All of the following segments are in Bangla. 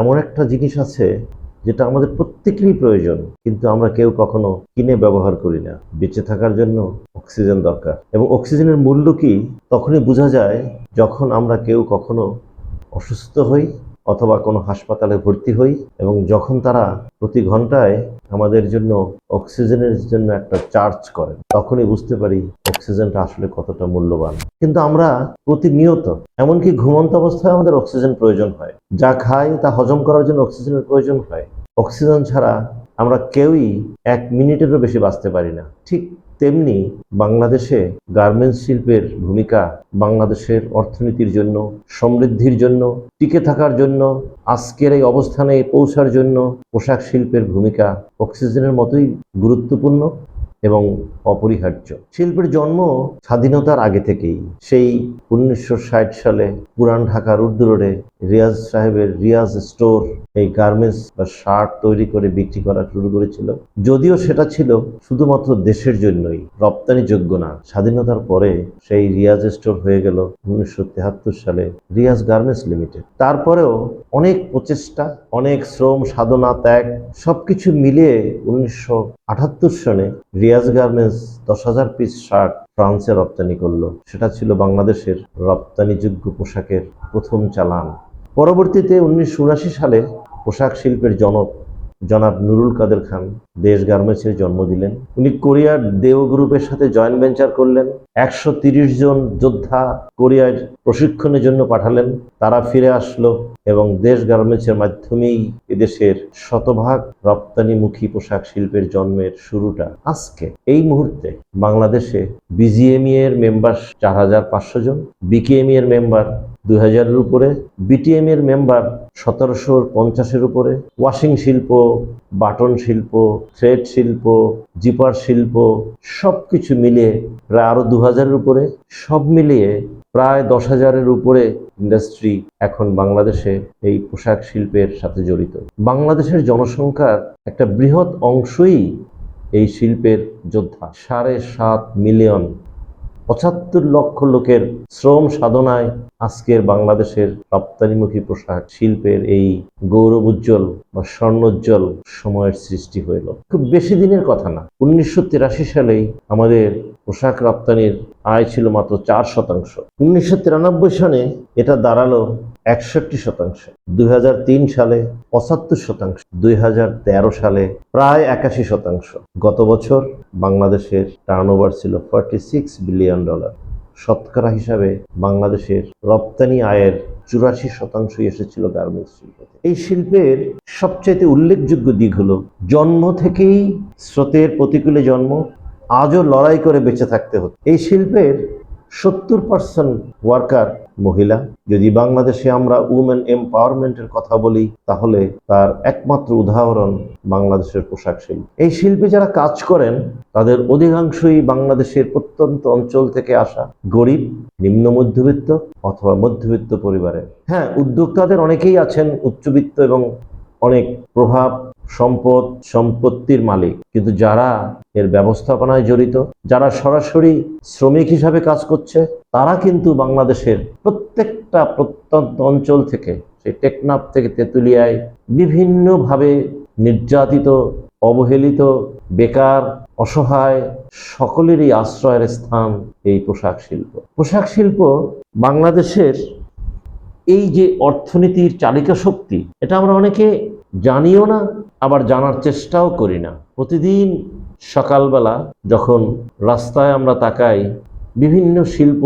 এমন একটা জিনিস আছে যেটা আমাদের প্রত্যেকেরই প্রয়োজন, কিন্তু আমরা কেউ কখনো কিনে ব্যবহার করি না। বেঁচে থাকার জন্য অক্সিজেন দরকার। এবং অক্সিজেনের মূল্য কি? তখনই বোঝা যায় যখন আমরা কেউ কখনো অসুস্থ হই অথবা কোনো হাসপাতালে ভর্তি হই এবং যখন তারা প্রতি ঘন্টায় আমাদের জন্য অক্সিজেনের জন্য একটা চার্জ করেন, তখনই বুঝতে পারি অক্সিজেনটা আসলে কতটা মূল্যবান। কিন্তু আমরা প্রতিনিয়ত, এমনকি ঘুমন্ত অবস্থায় আমাদের অক্সিজেন প্রয়োজন হয়। যা খাই, তা হজম করার জন্য অক্সিজেনের প্রয়োজন হয়। অক্সিজেন ছাড়া আমরা কেউই এক মিনিটেরও বেশি বাঁচতে পারি না। ঠিক তেমনি বাংলাদেশে গার্মেন্টস শিল্পের ভূমিকা বাংলাদেশের অর্থনীতির জন্য, সমৃদ্ধির জন্য, টিকে থাকার জন্য, আজকের এই অবস্থানে পৌঁছার জন্য পোশাক শিল্পের ভূমিকা অক্সিজেনের মতোই গুরুত্বপূর্ণ। এবং অপরিহার্য। শিল্পের জন্ম স্বাধীনতার আগে থেকেই। সেই উনিশশো সালে পুরান ঢাকার উর্দু রোডে রিয়াজ সাহেবের রিয়াজ স্টোর এই গার্মেন্টস বা শার্ট তৈরি করে বিক্রি করা শুরু করেছিল। যদিও সেটা ছিল শুধুমাত্র দেশের জন্যই, রপ্তানিযোগ্য না। স্বাধীনতার পরে সেই রিয়াজ স্টোর হয়ে গেল উনিশশো সালে রিয়াজ গার্মেন্টস লিমিটেড। তারপরেও অনেক প্রচেষ্টা, অনেক শ্রম, সাধনা, ত্যাগ সবকিছু মিলিয়ে উনিশশো আটাত্তর সনে রিয়াজ গার্মেন্টস দশ হাজার পিস শার্ট ফ্রান্সে রপ্তানি করল। সেটা ছিল বাংলাদেশের রপ্তানিযোগ্য পোশাকের প্রথম চালান। পরবর্তীতে উনিশশো সালে পোশাক শিল্পের জনক জনাব নুরুল কাদের খান দেশ গার্মেন্টসের জন্ম দিলেন। উনি কোরিয়ার দেও গ্রুপের সাথে জয়েন্ট ভেঞ্চার করলেন। একশো তিরিশ জন যোদ্ধা কোরিয়ার প্রশিক্ষণের জন্য পাঠালেন। তারা ফিরে আসলো এবং দেশ গার্মেন্টসের মাধ্যমেই এদেশের শতভাগ রপ্তানিমুখী পোশাক শিল্পের জন্মের শুরুটা। আজকে এই মুহূর্তে বাংলাদেশে বিজিএমই এর মেম্বার চার হাজার পাঁচশো জন বিকেএমই এর মেম্বার দুই হাজারের উপরে বিটিএম এর মেম্বার সতেরোশো পঞ্চাশের উপরে ওয়াশিং শিল্প, বাটন শিল্প থ্রেড শিল্প জিপার শিল্প সব কিছু মিলিয়ে প্রায় আরও দু হাজারের উপরে, সব মিলিয়ে প্রায় দশ হাজারের উপরে ইন্ডাস্ট্রি এখন বাংলাদেশে এই পোশাক শিল্পের সাথে জড়িত। বাংলাদেশের জনসংখ্যার একটা বৃহৎ অংশই এই শিল্পের যোদ্ধা, সাড়ে সাত মিলিয়ন পঁচাত্তর লক্ষ লোকের শ্রম সাধনায় আজকের বাংলাদেশের রপ্তানিমুখী পোশাক শিল্পের এই গৌরব উজ্জ্বল বা স্বর্ণোজ্জ্বল সময়ের সৃষ্টি হইল। খুব বেশি দিনের কথা না। উনিশশো তিরাশি সালেই আমাদের পোশাক রপ্তানির আয় ছিল মাত্র চার শতাংশ। উনিশশো সনে এটা দাঁড়াল একষট্টি শতাংশ, দুই হাজার তিন সালে পঁচাত্তর শতাংশ, দুই হাজার তেরো সালে প্রায় একাশি শতাংশ। গত বছর বাংলাদেশের টার্নওভার ছিল ফর্টি সিক্স বিলিয়ন ডলার শতকরা হিসাবে বাংলাদেশের রপ্তানি আয়ের চুরাশি শতাংশই এসেছিল গার্মেন্টস শিল্প এই শিল্পের সবচাইতে উল্লেখযোগ্য দিক হলো, জন্ম থেকেই স্রোতের প্রতিকূলে জন্ম, আজও লড়াই করে বেঁচে থাকতে হতো এই শিল্পের সত্তর পার্সেন্ট ওয়ার্কার মহিলা। যদি বাংলাদেশে আমরা উমেন এম্পাওয়ারমেন্টের কথা বলি, তাহলে তার একমাত্র উদাহরণ বাংলাদেশের পোশাক শিল্প। এই শিল্পে যারা কাজ করেন, তাদের অধিকাংশই বাংলাদেশের প্রত্যন্ত অঞ্চল থেকে আসা গরিব, নিম্ন মধ্যবিত্ত অথবা মধ্যবিত্ত পরিবারের। হ্যাঁ উদ্যোক্তাদের অনেকেই আছেন উচ্চবিত্ত এবং অনেক প্রভাব সম্পদ, সম্পত্তির মালিক। কিন্তু যারা এর ব্যবস্থাপনায় জড়িত, যারা সরাসরি শ্রমিক হিসাবে কাজ করছে, তারা কিন্তু বাংলাদেশের প্রত্যেকটা প্রত্যন্ত অঞ্চল থেকে, সেই টেকনাফ থেকে তেঁতুলিয়ায় বিভিন্নভাবে নির্যাতিত, অবহেলিত, বেকার, অসহায় সকলেরই আশ্রয়ের স্থান এই পোশাক শিল্প। পোশাক শিল্প বাংলাদেশের এই যে অর্থনীতির চালিকা শক্তি এটা আমরা অনেকে জানিও না, আবার জানার চেষ্টাও করি না। প্রতিদিন সকালবেলা যখন রাস্তায় আমরা তাকাই, বিভিন্ন শিল্প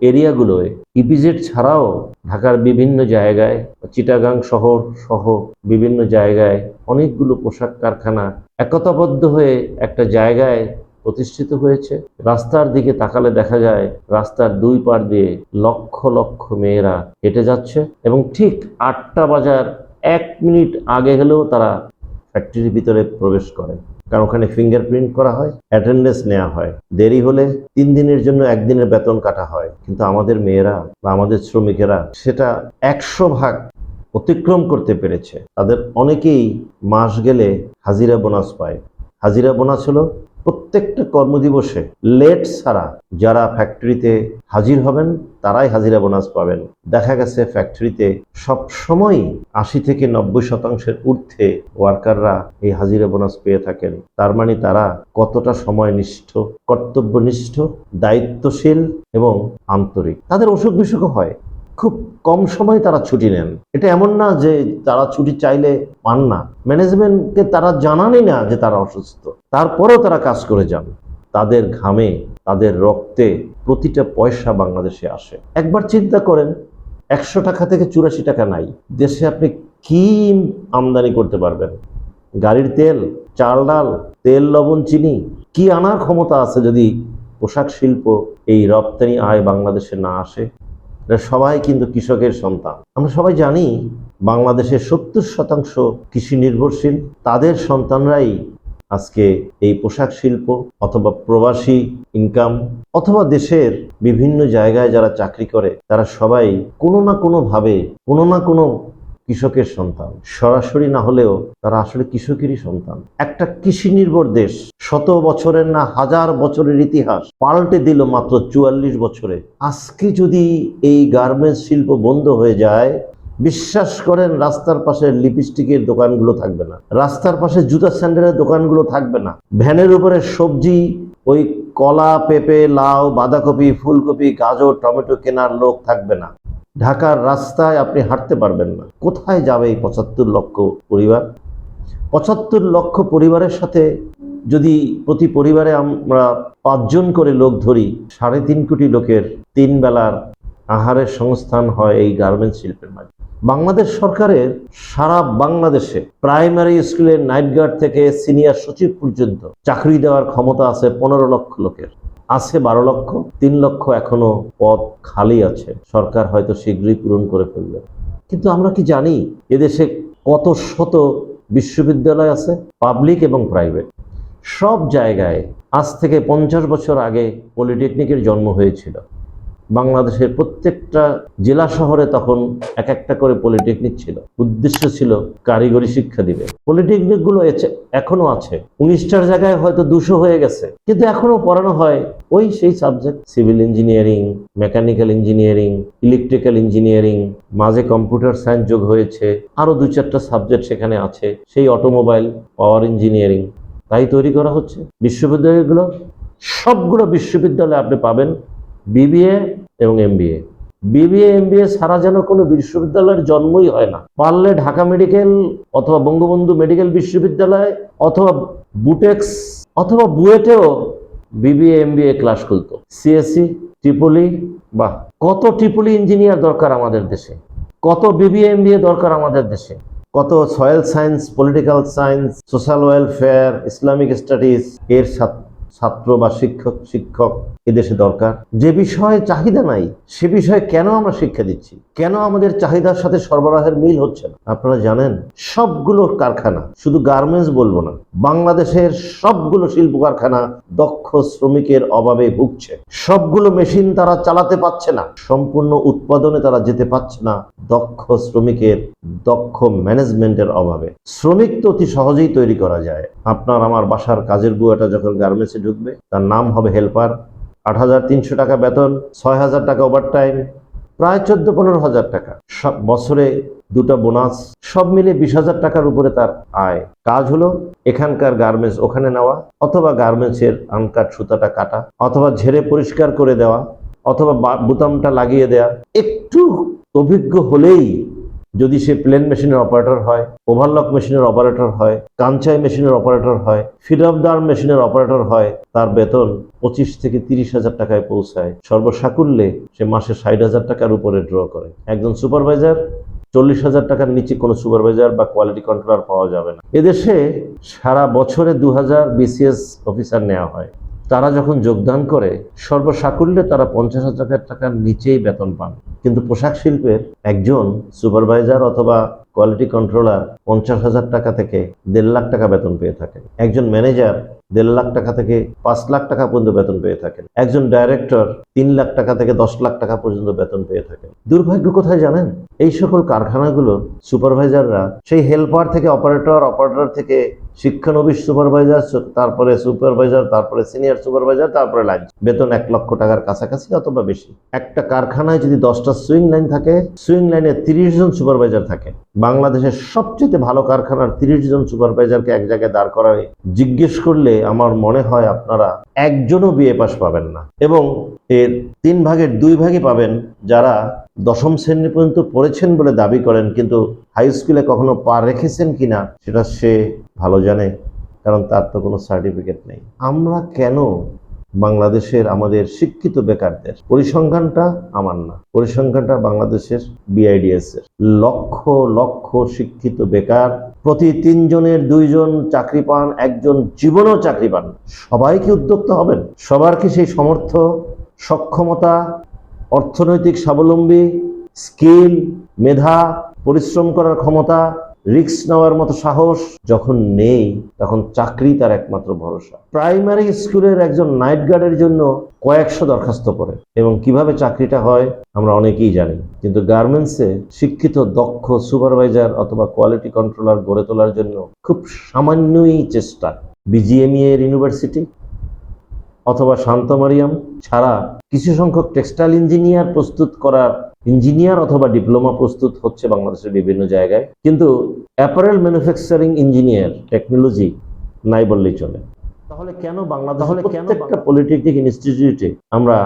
এরিয়াগুলোয়, ইপিজেড ছাড়াও ঢাকার বিভিন্ন জায়গায় চিটাগাং শহর সহ বিভিন্ন জায়গায় অনেকগুলো পোশাক কারখানা একতাবদ্ধ হয়ে একটা জায়গায় প্রতিষ্ঠিত হয়েছে। রাস্তার দিকে তাকালে দেখা যায়, রাস্তার দুই পার দিয়ে লক্ষ লক্ষ মেয়েরা হেঁটে যাচ্ছে এবং ঠিক আটটা বাজার এক মিনিট আগে হলেও তারা ফ্যাক্টরির ভিতরে প্রবেশ করে। কারণ ওখানে ফিঙ্গারপ্রিন্ট করা হয় অ্যাটেন্ডেন্স নেওয়া হয়। দেরি হলে তিন দিনের জন্য একদিনের বেতন কাটা হয়। কিন্তু আমাদের মেয়েরা বা আমাদের শ্রমিকেরা সেটা একশো ভাগ অতিক্রম করতে পেরেছে। তাদের অনেকেই মাস গেলে হাজিরা বোনাস পায়। হাজিরা বোনাস হলো প্রত্যেকটা কর্মদিবসে লেট ছাড়া যারা ফ্যাক্টরিতে হাজির হবেন, তারাই হাজিরা বোনাস পাবেন। দেখা গেছে ফ্যাক্টরিতে সব সময় আশি থেকে নব্বই শতাংশের ঊর্ধ্বে ওয়ার্কাররা এই হাজিরা বোনাস পেয়ে থাকেন। তার মানে তারা কতটা সময়নিষ্ঠ, কর্তব্যনিষ্ঠ, দায়িত্বশীল এবং আন্তরিক। তাদের অসুখ বিসুখ হয়। খুব কম সময় তারা ছুটি নেন। এটা এমন না যে তারা ছুটি চাইলে পান না। ম্যানেজমেন্টকে তারা জানানই না যে তারা অসুস্থ। তারপরেও তারা কাজ করে যান। তাদের ঘামে, তাদের রক্তে প্রতিটা পয়সা বাংলাদেশে আসে। একবার চিন্তা করেন, একশো টাকা থেকে চুরাশি টাকা নাই। দেশে আপনি কি আমদানি করতে পারবেন? গাড়ির তেল, চাল ডাল, তেল, লবণ, চিনি, কি আনার ক্ষমতা আছে যদি পোশাক শিল্প এই রপ্তানি আয় বাংলাদেশে না আসে? সবাই কিন্তু কৃষকের সন্তান। আমরা সবাই জানি বাংলাদেশের সত্তর শতাংশ কৃষি নির্ভরশীল। তাদের সন্তানরাই আজকে এই পোশাক শিল্প অথবা প্রবাসী ইনকাম অথবা দেশের বিভিন্ন জায়গায় যারা চাকরি করে, তারা সবাই কোনো না কোনোভাবে, কোনো না কোনো কৃষকের সন্তান। সরাসরি না হলেও তারা আসলে কৃষকেরই সন্তান। একটা কৃষি নির্ভর দেশ, শত বছরের না হাজার বছরের ইতিহাস, পাল্টে দিল মাত্র চুয়াল্লিশ বছরে। আজকে যদি এই গার্মেন্টস শিল্প বন্ধ হয়ে যায়, বিশ্বাস করেন রাস্তার পাশে লিপস্টিকের দোকানগুলো থাকবে না। রাস্তার পাশে জুতা স্যান্ডেলের দোকানগুলো থাকবে না। ভ্যানের উপরে সবজি, ওই কলা, পেঁপে, লাউ, বাঁধাকপি, ফুলকপি, গাজর, টমেটো কেনার লোক থাকবে না। ঢাকার রাস্তায় আপনি হাঁটতে পারবেন না। কোথায় যাবে এই পঁচাত্তর লক্ষ পরিবার? পঁচাত্তর লক্ষ পরিবারের সাথে যদি প্রতি পরিবারে আমরা পাঁচজন করে লোক ধরি, সাড়ে তিন কোটি লোকের তিন বেলার আহারের সংস্থান হয় এই গার্মেন্টস শিল্পের মাঝে। বাংলাদেশ সরকারের সারা বাংলাদেশে প্রাইমারি স্কুলের নাইট গার্ড থেকে সিনিয়র সচিব পর্যন্ত চাকরি দেওয়ার ক্ষমতা আছে পনেরো লক্ষ লোকের। আছে বারো লক্ষ, তিন লক্ষ এখনও পদ খালি আছে। সরকার হয়তো শীঘ্রই পূরণ করে ফেলবে। কিন্তু আমরা কি জানি, এদেশে কত শত বিশ্ববিদ্যালয় আছে, পাবলিক এবং প্রাইভেট? সব জায়গায় আজ থেকে পঞ্চাশ বছর আগে পলিটেকনিকের জন্ম হয়েছিল। বাংলাদেশের প্রত্যেকটা জেলা শহরে তখন এক একটা করে পলিটেকনিক ছিল। উদ্দেশ্য ছিল কারিগরি শিক্ষা দিবে। পলিটেকনিকগুলো এখনও আছে। উনিশটার জায়গায় হয়তো দুশো হয়ে গেছে। কিন্তু এখনও পড়ানো হয় ওই সেই subject civil engineering mechanical engineering electrical engineering মাঝে কম্পিউটার সায়েন্স যোগ হয়েছে। আরও দু চারটা সাবজেক্ট সেখানে আছে, সেই অটোমোবাইল পাওয়ার ইঞ্জিনিয়ারিং তাই তৈরি করা হচ্ছে। বিশ্ববিদ্যালয়গুলো, সবগুলো বিশ্ববিদ্যালয়ে আপনি পাবেন। বিবিএ এবং এমবিএ। বিবিএ, এমবিএ ছাড়া যেন কোনো বিশ্ববিদ্যালয়ের জন্মই হয় না। পারলে ঢাকা মেডিকেল অথবা বঙ্গবন্ধু মেডিকেল বিশ্ববিদ্যালয় অথবা বুটেক্স অথবা বুয়েটেও বিবিএ, এমবিএ ক্লাস খুলতো। সিএসসি ট্রিপলি বা কত ট্রিপলি ইঞ্জিনিয়ার দরকার আমাদের দেশে। কত বিবিএ, এমবিএ দরকার আমাদের দেশে। কত soil science, political science, social welfare, Islamic studies, এর ছাত্র ছাত্র বা শিক্ষক শিক্ষক এদেশে দরকার। যে বিষয়ে চাহিদা নাই, সে বিষয়ে কেন আমরা শিক্ষা দিচ্ছি? কেন আমাদের চাহিদার সাথে সরবরাহের মিল হচ্ছে না? আপনারা জানেন, সবগুলো কারখানা, শুধু গার্মেন্টস বলব না, বাংলাদেশের সবগুলো শিল্প কারখানা দক্ষ শ্রমিকের অভাবে ভুগছে। সবগুলো মেশিন তারা চালাতে পারছে না, সম্পূর্ণ উৎপাদনে তারা যেতে পারছে না দক্ষ শ্রমিকের, দক্ষ ম্যানেজমেন্টের অভাবে। শ্রমিক তো অতি সহজেই তৈরি করা যায়। আপনার আমার বাসার কাজের বুয়াটা যখন গার্মেন্টসে ঢুকবে, তার নাম হবে হেল্পার আট হাজার তিনশো টাকা বেতন, ছয় হাজার টাকা ওভারটাইম প্রায় চোদ্দ পনেরো হাজার টাকা। সব বছরে দুটো বোনাস সব মিলে বিশ হাজার টাকার উপরে তার আয়। কাজ হলো এখানকার গার্মেন্টস ওখানে নেওয়া, অথবা গার্মেন্টসের আনকাট সুতাটা কাটা, অথবা ঝেড়ে পরিষ্কার করে দেওয়া, অথবা বোতামটা লাগিয়ে দেওয়া একটু অভিজ্ঞ হলেই যদি সে প্লেন মেশিনের অপারেটর হয় ওভারলক মেশিনের অপারেটর হয় কাঞ্চাই মেশিনের অপারেটর হয় ফিডাবদার মেশিনের অপারেটর হয়, তার বেতন পঁচিশ থেকে তিরিশ হাজার টাকায় পৌঁছায়। সর্বসাকুল্যে সে মাসে ষাট হাজার টাকার উপরে ড্র করে। একজন সুপারভাইজার চল্লিশ হাজার টাকার নিচে কোনো সুপারভাইজার বা কোয়ালিটি কন্ট্রোলার পাওয়া যাবে না। এদেশে সারা বছরে দু হাজার বিসিএস অফিসার নেওয়া হয়। তারা যখন যোগদান করে, সর্বসাকুল্যে তারা পঞ্চাশ হাজার টাকার নিচেই বেতন পান। কিন্তু পোশাক শিল্পের একজন সুপারভাইজার অথবা কোয়ালিটি কন্ট্রোলার পঞ্চাশ হাজার টাকা থেকে দেড় লাখ টাকা বেতন পেয়ে থাকেন। একজন ম্যানেজার দেড় লাখ টাকা থেকে পাঁচ লাখ টাকা পর্যন্ত বেতন পেয়ে থাকেন। একজন ডাইরেক্টর তিন লাখ টাকা থেকে দশ লাখ টাকা পর্যন্ত বেতন পেয়ে থাকেন। দুর্ভাগ্য কোথায় জানেন? এই সকল কারখানাগুলোর সুপারভাইজাররা সেই হেল্পার থেকে অপারেটর অপারেটর থেকে শিক্ষানবিশ সুপারভাইজার, তারপরে সুপারভাইজার, তারপরে সিনিয়র সুপারভাইজার, তারপরে লাইন বেতন এক লক্ষ টাকার কাছাকাছি অথবা বেশি। একটা কারখানায় যদি দশটা সুইং লাইন থাকে সুইং লাইনে তিরিশ জন সুপারভাইজার থাকে। বাংলাদেশের সবচেয়ে ভালো কারখানার তিরিশ জন সুপারভাইজারকে এক জায়গায় দাঁড় করায়, জিজ্ঞেস করলে আমার মনে হয় আপনারা একজনও বিএ পাস পাবেন না। এবং এর তিন ভাগের দুই ভাগই পাবেন যারা দশম শ্রেণি পর্যন্ত পড়েছেন বলে দাবি করেন, কিন্তু হাই স্কুলে কখনো পা রেখেছেন কিনা, সেটা সে ভালো জানে, কারণ তার তো কোনো সার্টিফিকেট নেই। আমরা কেন বাংলাদেশের আমাদের শিক্ষিত বেকারদের। পরিসংখ্যানটা আমার না। পরিসংখ্যানটা বাংলাদেশের বিআইডিএস এর। লক্ষ লক্ষ শিক্ষিত বেকার প্রতি তিনজনের দুইজন চাকরি পান, একজন জীবনেও চাকরি পান। সবাই কি উদ্যোক্তা হবেন? সবার কি সেই সমর্থ, সক্ষমতা, অর্থনৈতিক স্বাবলম্বী, স্কিল, মেধা, পরিশ্রম করার ক্ষমতা রিস্ক নেওয়ার মতো সাহস যখন নেই, তখন চাকরি তার একমাত্র ভরসা। প্রাইমারি স্কুলের একজন নাইট গার্ডের জন্য কয়েকশো দরখাস্ত পড়ে। এবং কীভাবে চাকরিটা হয়, আমরা অনেকেই জানি। কিন্তু গার্মেন্টসে শিক্ষিত, দক্ষ সুপারভাইজার অথবা কোয়ালিটি কন্ট্রোলার গড়ে তোলার জন্য খুব সামান্যই চেষ্টা। বিজিএমই এর ইউনিভার্সিটি অথবা শান্ত মারিয়াম ছাড়া কিছু সংখ্যক টেক্সটাইল ইঞ্জিনিয়ার প্রস্তুত করার ইঞ্জিনিয়ার অথবা ডিপ্লোমা প্রস্তুত হচ্ছে বাংলাদেশের বিভিন্ন জায়গায়। কিন্তু অ্যাপারেল ম্যানুফ্যাকচারিং ইঞ্জিনিয়ার টেকনোলজি নাই বললেই চলে। তাহলে কেন বাংলাদেশ তাহলে কেন প্রত্যেকটা পলিটেকনিক ইনস্টিটিউটে আমরা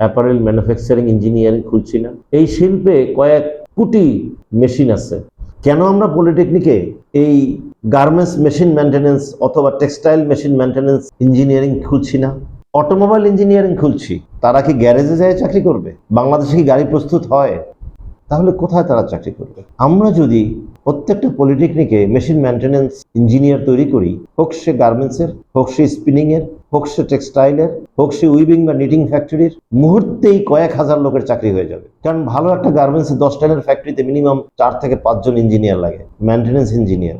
অ্যাপারেল ম্যানুফ্যাকচারিং ইঞ্জিনিয়ারিং খুলছি না? এই শিল্পে কয়েক কোটি মেশিন আছে। কেন আমরা পলিটেকনিকে এই গার্মেন্টস মেশিন মেনটেন্যান্স অথবা টেক্সটাইল মেশিন মেনটেন্যান্স ইঞ্জিনিয়ারিং খুলছি না? অটোমোবাইল ইঞ্জিনিয়ারিং খুলছি। তারা কি গ্যারেজে যায় চাকরি করবে? বাংলাদেশে কি গাড়ি প্রস্তুত হয়? তাহলে কোথায় তারা চাকরি করবে? আমরা যদি প্রত্যেকটা পলিটেকনিকে মেশিন মেনটেন্যান্স ইঞ্জিনিয়ার তৈরি করি, হোক সে গার্মেন্টসের, হোক সে স্পিনিংয়ের, হোক সে টেক্সটাইলের, হোক সে উইভিং বা নিটিং ফ্যাক্টরির, মুহূর্তেই কয়েক হাজার লোকের চাকরি হয়ে যাবে। কারণ ভালো একটা গার্মেন্টসের দশ টাইলের ফ্যাক্টরিতে মিনিমাম চার থেকে পাঁচজন ইঞ্জিনিয়ার লাগে মেনটেন্যান্স ইঞ্জিনিয়ার।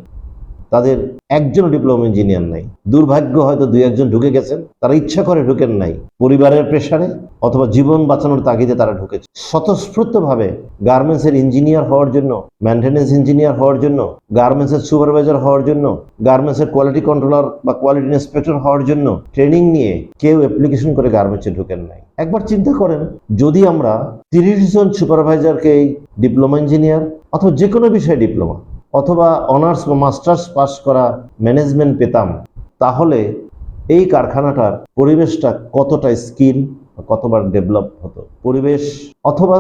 তাদের একজন ডিপ্লোমা ইঞ্জিনিয়ার নাই। দুর্ভাগ্য হয়তো দুই একজন ঢুকে গেছেন, তারা ইচ্ছা করে ঢুকেন নাই। পরিবারের প্রেসারে অথবা জীবন বাঁচানোর তাগিদে তারা ঢুকেছে। স্বতঃস্ফূর্তভাবে গার্মেন্টসের ইঞ্জিনিয়ার হওয়ার জন্য মেনটেন্যান্স ইঞ্জিনিয়ার হওয়ার জন্য গার্মেন্টসের সুপারভাইজার হওয়ার জন্য গার্মেন্টসের কোয়ালিটি কন্ট্রোলার বা কোয়ালিটি ইন্সপেক্টর হওয়ার জন্য ট্রেনিং নিয়ে কেউ অ্যাপ্লিকেশন করে গার্মেন্টসে ঢুকেন নাই। একবার চিন্তা করেন, যদি আমরা তিরিশ জন সুপারভাইজারকে ডিপ্লোমা ইঞ্জিনিয়ার অথবা যে কোনো বিষয়ে ডিপ্লোমা অথবা অনার্স বা মাস্টার্স পাস করা ম্যানেজমেন্ট পেতাম, তাহলে এই কারখানাটার পরিবেশটা কতটা স্কিল কতবার ডেভেলপ হতো? পরিবেশ অথবা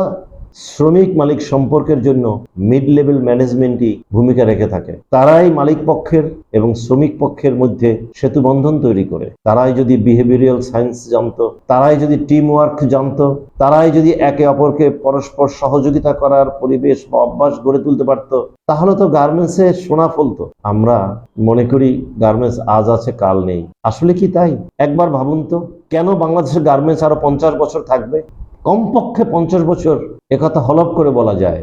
শ্রমিক মালিক সম্পর্কের জন্য মিড লেভেল ম্যানেজমেন্টই ভূমিকা রেখে থাকে। তারাই মালিক পক্ষের এবং শ্রমিক পক্ষের মধ্যে সেতু বন্ধন তৈরি করে। তারাই যদি বিহেভিয়ারাল সায়েন্স জানতো, তারাই যদি টিম ওয়ার্ক জানতো, তারাই যদি একে অপরকে পরস্পর সহযোগিতা করার পরিবেশ বা অভ্যাস গড়ে তুলতে পারতো, তাহলে তো গার্মেন্টসে সোনা ফলতো। আমরা মনে করি গার্মেন্টস আজ আছে, কাল নেই। আসলে কি তাই? একবার ভাবুন তো, কেন বাংলাদেশের গার্মেন্টস আরও পঞ্চাশ বছর থাকবে? কমপক্ষে পঞ্চাশ বছর একথা হলপ করে বলা যায়।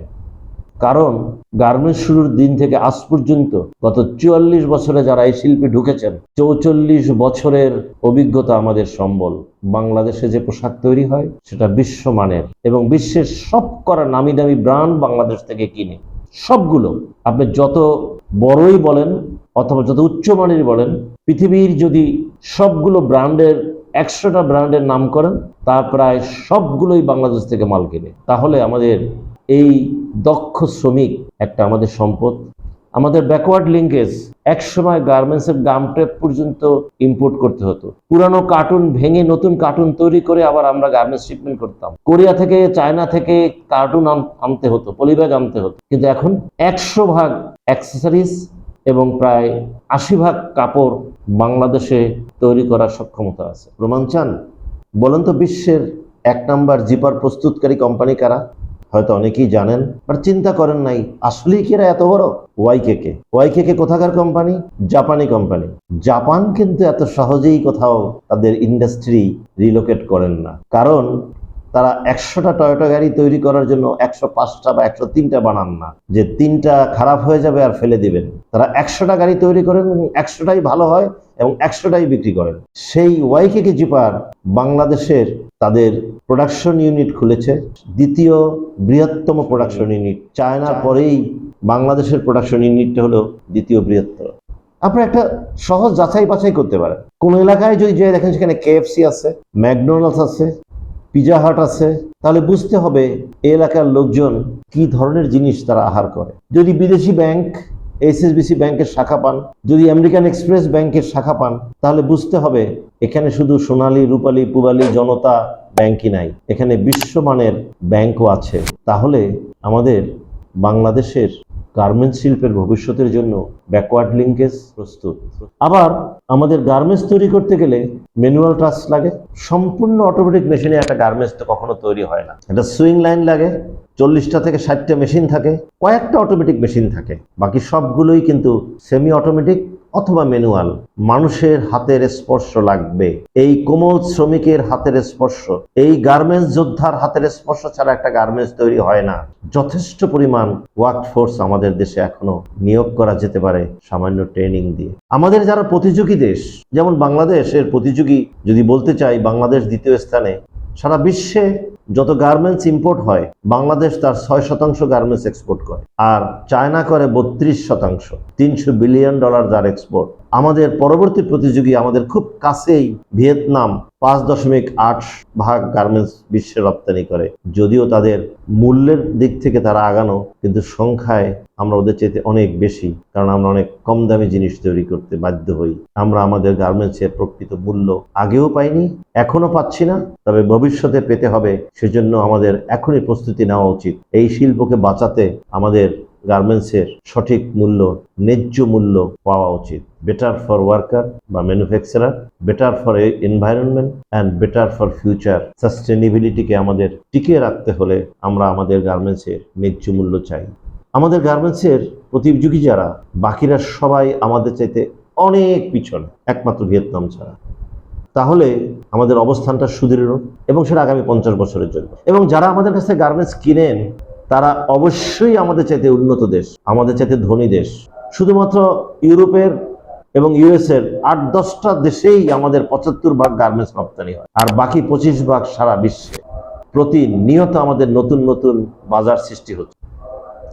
কারণ গার্মেন্টস শুরুর দিন থেকে আজ পর্যন্ত গত চুয়াল্লিশ বছরে যারা এই শিল্পে ঢুকেছেন, চৌচল্লিশ বছরের অভিজ্ঞতা আমাদের সম্বল। বাংলাদেশে যে পোশাক তৈরি হয়, সেটা বিশ্বমানের এবং বিশ্বের সব করা নামি দামি ব্র্যান্ড বাংলাদেশ থেকে কিনে। সবগুলো আপনি যত বড়ই বলেন অথবা যত উচ্চমানের বলেন, পৃথিবীর যদি সবগুলো ব্র্যান্ডের একশোটা ব্র্যান্ডের নাম করেন তা প্রায় সবগুলোই বাংলাদেশ থেকে মাল কিনে। তাহলে আমাদের এই দক্ষ শ্রমিক একটা আমাদের সম্পদ। আমাদের ব্যাকওয়ার্ড লিঙ্কেজ একসময় গার্মেন্টসের গাম টেপ পর্যন্ত ইম্পোর্ট করতে হতো। পুরানো কার্টুন ভেঙে নতুন কার্টুন তৈরি করে আবার আমরা গার্মেন্টস শিপমেন্ট করতাম। কোরিয়া থেকে, চায়না থেকে কার্টুন আনতে হতো, পলিব্যাগ আনতে হতো। কিন্তু এখন একশো ভাগ অ্যাক্সেসরিজ এবং প্রায় আশি ভাগ কাপড় বাংলাদেশে তৈরি করার সক্ষমতা আছে। প্রমাণ চান, বলেন তো বিশ্বের এক নাম্বার জিপার প্রস্তুতকারী কোম্পানি কারা? হয়তো অনেকেই জানেন, বাট চিন্তা করেন নাই, আসলেই কি এরা এত বড়? ওয়াইকে কে ওয়াইকে কে কোথাকার কোম্পানি? জাপানি কোম্পানি। জাপান কিন্তু এত সহজেই কোথাও তাদের ইন্ডাস্ট্রি রিলোকেট করেন না। কারণ তারা একশোটা টয়োটা গাড়ি তৈরি করার জন্য একশো পাঁচটা বা একশো তিনটা বানান না। যে তিনটা খারাপ হয়ে যাবে আর ফেলে দিবেন। তারা একশোটা গাড়ি তৈরি করেন এবং একশোটাই ভালো হয় এবং একশোটাই বিক্রি করেন। সেই ওয়াইকে জিপার বাংলাদেশের তাদের প্রোডাকশন ইউনিট খুলেছে। দ্বিতীয় বৃহত্তম প্রোডাকশন ইউনিট চায়নার পরেই বাংলাদেশের প্রোডাকশন ইউনিটটা হলো দ্বিতীয় বৃহত্তম আপনি একটা সহজ যাচাই বাছাই করতে পারেন। কোন এলাকায় যদি যে দেখেন সেখানে কেএফসি আছে ম্যাকডোনাল্ডস আছে পিজা হাট আছে, তাহলে বুঝতে হবে এলাকার লোকজন কি ধরনের জিনিস তারা আহার করে। যদি বিদেশি ব্যাংক, এইচএসবিসি ব্যাংকের শাখা পান, যদি আমেরিকান এক্সপ্রেস ব্যাংকের শাখা পান, তাহলে বুঝতে হবে এখানে শুধু সোনালী, রূপালী, পুবালী জনতা ব্যাংকই নাই, এখানে বিশ্বমানের ব্যাংকও আছে। তাহলে আমাদের বাংলাদেশের গার্মেন্টস শিল্পের ভবিষ্যতের জন্য ব্যাকওয়ার্ড লিঙ্কেজ প্রস্তুত। আবার আমাদের গার্মেন্টস তৈরি করতে গেলে ম্যানুয়াল ট্রাস্ট লাগে, সম্পূর্ণ অটোমেটিক মেশিনে একটা গার্মেন্টস তো কখনো তৈরি হয় না। একটা সুইং লাইন লাগে, চল্লিশটা থেকে ষাটটা মেশিন থাকে, কয়েকটা অটোমেটিক মেশিন থাকে, বাকি সবগুলোই কিন্তু সেমি অটোমেটিক অথবা ম্যানুয়াল, মানুষের হাতের স্পর্শ লাগবে। এই কোমল শ্রমিকের হাতের স্পর্শ, এই গার্মেন্টস যোদ্ধার হাতের স্পর্শ ছাড়া একটা গার্মেন্টস তৈরি হয় না। যথেষ্ট পরিমাণ ওয়ার্ক ফোর্স আমাদের দেশে এখনও নিয়োগ করা যেতে পারে সামান্য ট্রেনিং দিয়ে। আমাদের যারা প্রতিযোগী দেশ, যেমন বাংলাদেশের প্রতিযোগী যদি বলতে চাই, বাংলাদেশ দ্বিতীয় স্থানে সারা বিশ্বে যত গার্মেন্টস ইম্পোর্ট হয়, বাংলাদেশ তার ছয় শতাংশ গার্মেন্টস এক্সপোর্ট করে। আর চায়না করে বত্রিশ শতাংশ, তিনশো বিলিয়ন ডলার যার এক্সপোর্ট আমাদের পরবর্তী প্রতিযোগী আমাদের খুব কাছেই ভিয়েতনাম পাঁচ দশমিক আট ভাগ গার্মেন্টস বিশ্বে রপ্তানি করে। যদিও তাদের মূল্যের দিক থেকে তারা আগানো, কিন্তু সংখ্যায় আমরা ওদের চাইতে অনেক বেশি, কারণ আমরা অনেক কম দামি জিনিস তৈরি করতে বাধ্য হই। আমরা আমাদের গার্মেন্টসের প্রকৃত মূল্য আগেও পাইনি এখনও পাচ্ছি না, তবে ভবিষ্যতে পেতে হবে, সেজন্য আমাদের এখনই প্রস্তুতি নেওয়া উচিত। এই শিল্পকে বাঁচাতে আমাদের গার্মেন্টসের সঠিক মূল্য, ন্যায্য মূল্য পাওয়া উচিত। বেটার ফর ওয়ার্কার বা manufacturer better for environment and better for future সাস্টেনেবিলিটিকে আমাদের টিকিয়ে রাখতে হলে আমরা আমাদের গার্মেন্টসের ন্যায্য মূল্য চাই। আমাদের গার্মেন্টসের প্রতিযোগী যারা, বাকিরা সবাই আমাদের চাইতে অনেক পিছনে, একমাত্র ভিয়েতনাম ছাড়া। তাহলে আমাদের অবস্থানটা সুদৃঢ় এবং সেটা আগামী পঞ্চাশ বছরের জন্য। এবং যারা আমাদের কাছে গার্মেন্টস কিনেন, তারা অবশ্যই আমাদের চাইতে উন্নত দেশ, আমাদের চাইতে ধনী দেশ। শুধুমাত্র ইউরোপের এবং ইউএসের আট দশটা দেশেই আমাদের পঁচাত্তর ভাগ গার্মেন্টস রপ্তানি হয়। আর বাকি পঁচিশ ভাগ সারা বিশ্বে। প্রতিনিয়ত আমাদের নতুন নতুন বাজার সৃষ্টি হচ্ছে।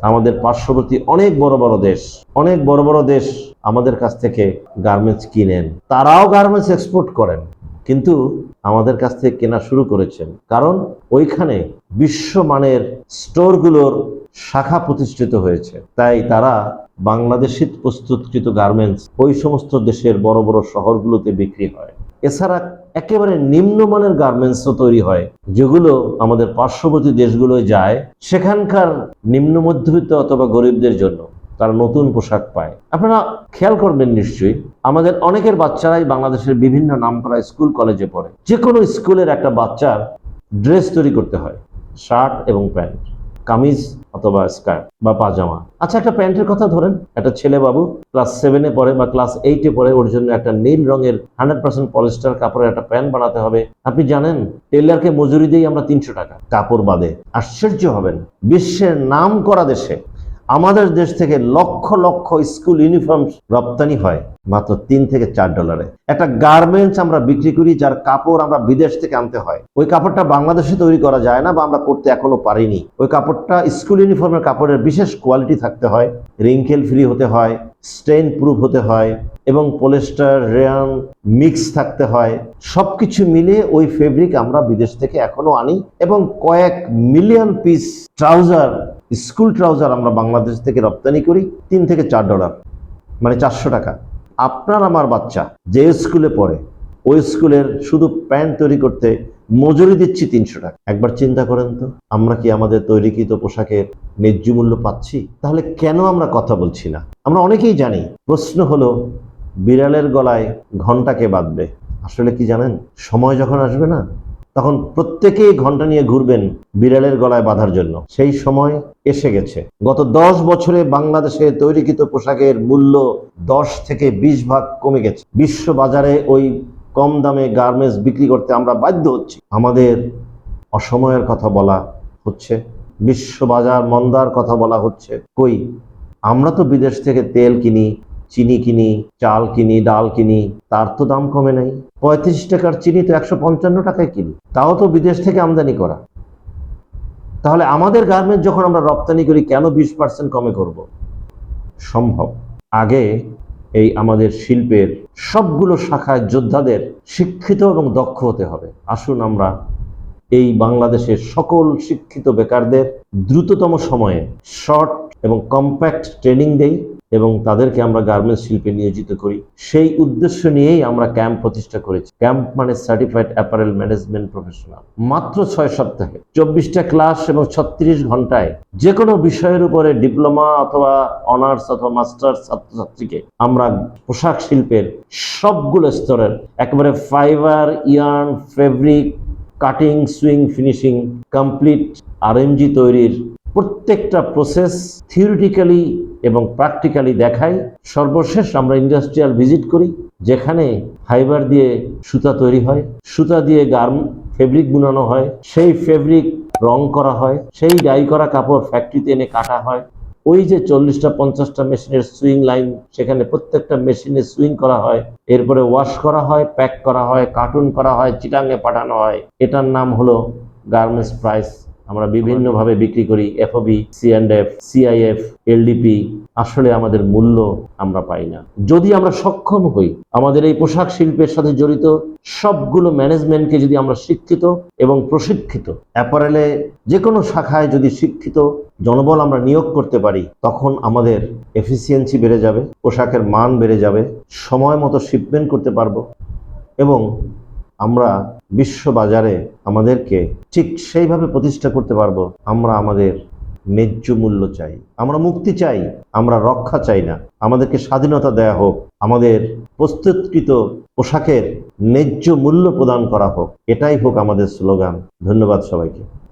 আমাদের পার্শ্ববর্তী অনেক বড় বড় দেশ, অনেক বড় বড় দেশ আমাদের কাছ থেকে গার্মেন্টস কিনেন। তারাও গার্মেন্টস এক্সপোর্ট করেন। কিন্তু আমাদের কাছ থেকে কেনা শুরু করেছেন। কারণ ওইখানে বিশ্বমানের স্টোরগুলোর শাখা প্রতিষ্ঠিত হয়েছে। তাই তারা বাংলাদেশি প্রস্তুতকৃত গার্মেন্টস ওই সমস্ত দেশের বড় বড় শহরগুলোতে বিক্রি হয়। এছাড়া একেবারে নিম্নমানের গার্মেন্টসও তৈরি হয়, যেগুলো আমাদের পার্শ্ববর্তী দেশগুলোয় যায়, সেখানকার নিম্ন মধ্যবিত্ত অথবা গরিবদের জন্য তারা নতুন পোশাক পায়। আপনারা খেয়াল করবেন নিশ্চয়ই, আমাদের অনেকের বাচ্চারাই বাংলাদেশের বিভিন্ন নামকরা স্কুল কলেজে পড়ে। যে কোনো স্কুলের একটা বাচ্চার ড্রেস তৈরি করতে হয়, শার্ট এবং প্যান্ট। কামিজ অথবা স্কার্ট বা পাজামা। আচ্ছা একটা প্যান্টের কথা ধরেন, একটা ছেলে বাবু ক্লাস সেভেনে পড়ে বা ক্লাস এইটে পড়ে, ওর জন্য একটা নীল রঙের হান্ড্রেড পার্সেন্ট পলিস্টার কাপড়ের একটা প্যান্ট বানাতে হবে। আপনি জানেন টেলারকে মজুরি দিয়ে আমরা তিনশো টাকা। কাপড় বাদে আশ্চর্য হবেন, বিশ্বের নাম করা দেশে আমাদের দেশ থেকে লক্ষ লক্ষ স্কুল ইউনিফর্ম রপ্তানি হয়, মাত্র তিন থেকে চার ডলারে। একটা গার্মেন্টস আমরা বিক্রি করি, যার কাপড় আমরা বিদেশ থেকে আনতে হয়। ওই কাপড়টা বাংলাদেশে তৈরি করা যায় না বা আমরা করতে এখনও পারিনি। ওই কাপড়টা স্কুল ইউনিফর্মের কাপড়ের বিশেষ কোয়ালিটি থাকতে হয় রিঙ্কেল ফ্রি হতে হয় স্টেন প্রুফ হতে হয়, এবং পলিস্টার রেয়ান মিক্স থাকতে হয়। সব কিছু মিলে ওই ফেব্রিক আমরা বিদেশ থেকে এখনও আনি, এবং কয়েক million piece trouser school trouser আমরা বাংলাদেশ থেকে রপ্তানি করি তিন থেকে চার ডলার মানে চারশো টাকা। আপনার আমার বাচ্চা যে স্কুলে পড়ে, ওই স্কুলের শুধু প্যান্ট তৈরি করতে মজুরি দিচ্ছি তিনশো টাকা। একবার চিন্তা করেন তো, আমরা কি আমাদের তৈরিকৃত পোশাকের ন্যায্য মূল্য পাচ্ছি? তাহলে কেন আমরা কথা বলছি না? আমরা অনেকেই জানি, প্রশ্ন হলো, বিড়ালের গলায় ঘন্টাকে বাঁধবে। আসলে কি জানেন, সময় যখন আসবে না তখন প্রত্যেকেই ঘণ্টা নিয়ে ঘুরবেন বিড়ালের গলায় বাঁধার জন্য। সেই সময় এসে গেছে। গত দশ বছরে বাংলাদেশে তৈরিকৃত পোশাকের মূল্য দশ থেকে বিশ ভাগ কমে গেছে। বিশ্ব বাজারে ওই কম দামে গার্মেন্টস বিক্রি করতে আমরা বাধ্য হচ্ছি। আমাদের অসময়ের কথা বলা হচ্ছে, বিশ্ববাজার মন্দার কথা বলা হচ্ছে। কই, আমরা তো বিদেশ থেকে তেল কিনি চিনি কিনি, চাল কিনি, ডাল কিনি, তার তো দাম কমে নাই। পঁয়ত্রিশ টাকার চিনি তো একশো পঞ্চান্ন টাকায় কিনি। তাও তো বিদেশ থেকে আমদানি করা। তাহলে আমাদের গার্মেন্ট যখন আমরা রপ্তানি করি, কেন বিশ পার্সেন্ট কমে করব? সম্ভব। আগে এই আমাদের শিল্পের সবগুলো শাখায় যোদ্ধাদের শিক্ষিত এবং দক্ষ হতে হবে। আসুন আমরা এই বাংলাদেশের সকল শিক্ষিত বেকারদের দ্রুততম সময়ে শর্ট এবং কম্প্যাক্ট ট্রেনিং দেই। এবং তাদেরকে আমরা গার্মেন্টস শিল্পে নিয়োজিত করি। সেই উদ্দেশ্য নিয়েই আমরা ক্যাম্প প্রতিষ্ঠা করেছি। ক্যাম্প মানে সার্টিফাইড অ্যাপারেল ম্যানেজমেন্ট প্রফেশনাল মাত্র ছয় সপ্তাহে চব্বিশটা ক্লাস এবং ছত্রিশ ঘন্টায় যে কোনো বিষয়ের উপরে ডিপ্লোমা অথবা অনার্স অথবা মাস্টার্স ছাত্রছাত্রীকে আমরা পোশাক শিল্পের সবগুলো স্তরের একেবারে fibre yarn fabric cutting sewing finishing complete RMG তৈরির প্রত্যেকটা প্রসেস থিওরিটিক্যালি এবং প্র্যাকটিক্যালি দেখাই সর্বশেষ আমরা ইন্ডাস্ট্রিয়াল ভিজিট করি, যেখানে ফাইবার দিয়ে সুতা তৈরি হয়, সুতা দিয়ে গার্ম ফেব্রিক বুনানো হয়, সেই ফেব্রিক রং করা হয়, সেই ডাই করা কাপড় ফ্যাক্টরিতে এনে কাটা হয়। ওই যে চল্লিশটা, পঞ্চাশটা মেশিনের সুইং লাইন সেখানে প্রত্যেকটা মেশিনে সুইং করা হয়, এরপরে ওয়াশ করা হয় প্যাক করা হয় কার্টুন করা হয় চিটাঙ্গে পাঠানো হয়। এটার নাম হলো গার্মেন্টস প্রাইস আমরা বিভিন্নভাবে বিক্রি করি এফওবি এফ সিআইএফ এলডিপি আসলে আমাদের মূল্য আমরা পাই না। যদি আমরা সক্ষম হই, আমাদের এই পোশাক শিল্পের সাথে জড়িত সবগুলো ম্যানেজমেন্টকে যদি আমরা শিক্ষিত এবং প্রশিক্ষিত অ্যাপারেলে যে কোনো শাখায় যদি শিক্ষিত জনবল আমরা নিয়োগ করতে পারি, তখন আমাদের এফিসিয়েন্সি বেড়ে যাবে, পোশাকের মান বেড়ে যাবে, সময় মতো শিপমেন্ট করতে পারব এবং আমরা বিশ্ব বাজারে আমাদেরকে ঠিক সেইভাবে প্রতিষ্ঠা করতে পারব, আমরা আমাদের ন্যায্য মূল্য চাই। আমরা মুক্তি চাই, আমরা রক্ষা চাই না। আমাদেরকে স্বাধীনতা দেয়া হোক, আমাদের প্রস্তুতকৃত পোশাকের ন্যায্য মূল্য প্রদান করা হোক। এটাই হোক আমাদের স্লোগান। ধন্যবাদ সবাইকে।